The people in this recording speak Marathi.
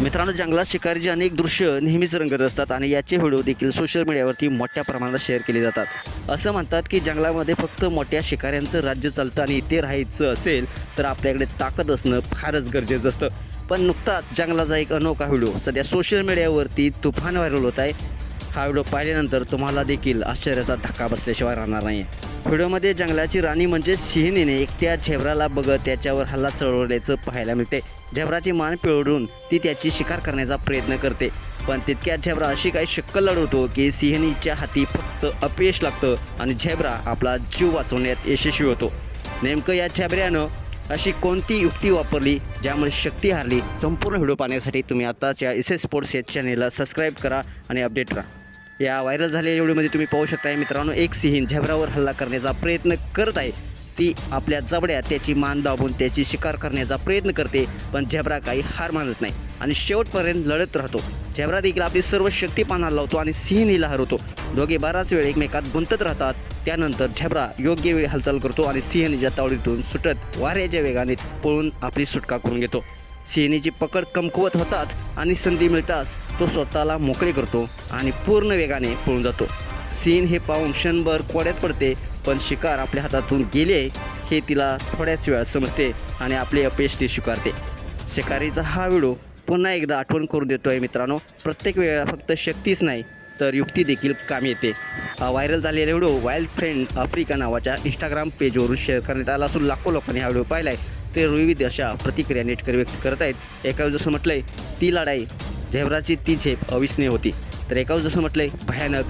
मित्रांनो जंगलात शिकारीचे अनेक दृश्य नेहमीच रंगत असतात आणि याचे व्हिडिओ देखील सोशल मीडियावरती मोठ्या प्रमाणात शेअर केले जातात. असं म्हणतात की जंगलामध्ये फक्त मोठ्या शिकाऱ्यांचं राज्य चालतं आणि इथे राहायचं असेल तर आपल्याकडे ताकद असणं फारच गरजेचं असतं. पण नुकताच जंगलाचा एक अनोखा व्हिडिओ सध्या सोशल मीडियावरती तुफान व्हायरल होत आहे. हा व्हिडिओ पाहिल्यानंतर तुम्हाला देखील आश्चर्याचा धक्का बसल्याशिवाय राहणार नाही व्हिडिओमध्ये जंगलाची राणी म्हणजे सिंहिणीने एकट्या झेब्राला बघत त्याच्यावर हल्ला चढवल्याचं पाहायला मिळते. झेब्राची मान पिळवून ती त्याची शिकार करण्याचा प्रयत्न करते. पण तितक्यात झेब्रा अशी काही शक्कल लढवतो की सिंहिणीच्या हाती फक्त अपयश लागतं आणि झेब्रा आपला जीव वाचवण्यात यशस्वी होतो. नेमकं या झेब्र्यानं अशी कोणती युक्ती वापरली ज्यामुळे शक्ती हारली संपूर्ण व्हिडिओ पाहण्यासाठी तुम्ही आताच्या एस एस स्पोर्ट्स या चॅनेलला सबस्क्राईब करा आणि अपडेट करा. या व्हायरल झालेल्या व्हिडिओमध्ये तुम्ही पाहू शकताय मित्रांनो एक सिंह झेब्रावर हल्ला करण्याचा प्रयत्न करत आहे. ती आपल्या जबड्या त्याची मान दाबून त्याची शिकार करण्याचा प्रयत्न करते पण झेब्रा काही हार मानत नाही आणि शेवटपर्यंत लढत राहतो. झेब्रा देखील आपली सर्व शक्ती पानाला लावतो आणि सिंहनीला हरवतो. दोघे बराच वेळ एकमेकात गुंतत राहतात. त्यानंतर झेब्रा योग्य वेळी हालचाल करतो आणि सिंहनीच्या तावडीतून सुटत वाऱ्याच्या वेगाने पळून आपली सुटका करून घेतो. सेनेची पकड कमकुवत होताच आणि संधी मिळताच तो स्वतःला मोकळे करतो आणि पूर्ण वेगाने पळून जातो. सीन हे पाहून क्षणभर कोड्यात पडते पण शिकार आपल्या हातातून गेले हे तिला थोड्याच वेळात समजते आणि आपले अपयश ती स्वीकारते. शिकारीचा हा व्हिडिओ पुन्हा एकदा आठवण करून देतो आहे मित्रांनो. प्रत्येक वेळेला फक्त शक्तीच नाही तर युक्ती देखील कामी येते. व्हायरल झालेला व्हिडिओ वाईल्ड फ्रेंड आफ्रिका नावाच्या इंस्टाग्राम पेजवरून शेअर करण्यात आला असून लाखो लोकांनी हा व्हिडिओ पाहिला आहे ते रुईविध अशा प्रतिक्रिया नेटकरी व्यक्त करत आहेत. एका जसं म्हटलंय ती लढाई झेबराची ती झेप अविस्मरणीय होती. तर एका जसं म्हटलंय भयानक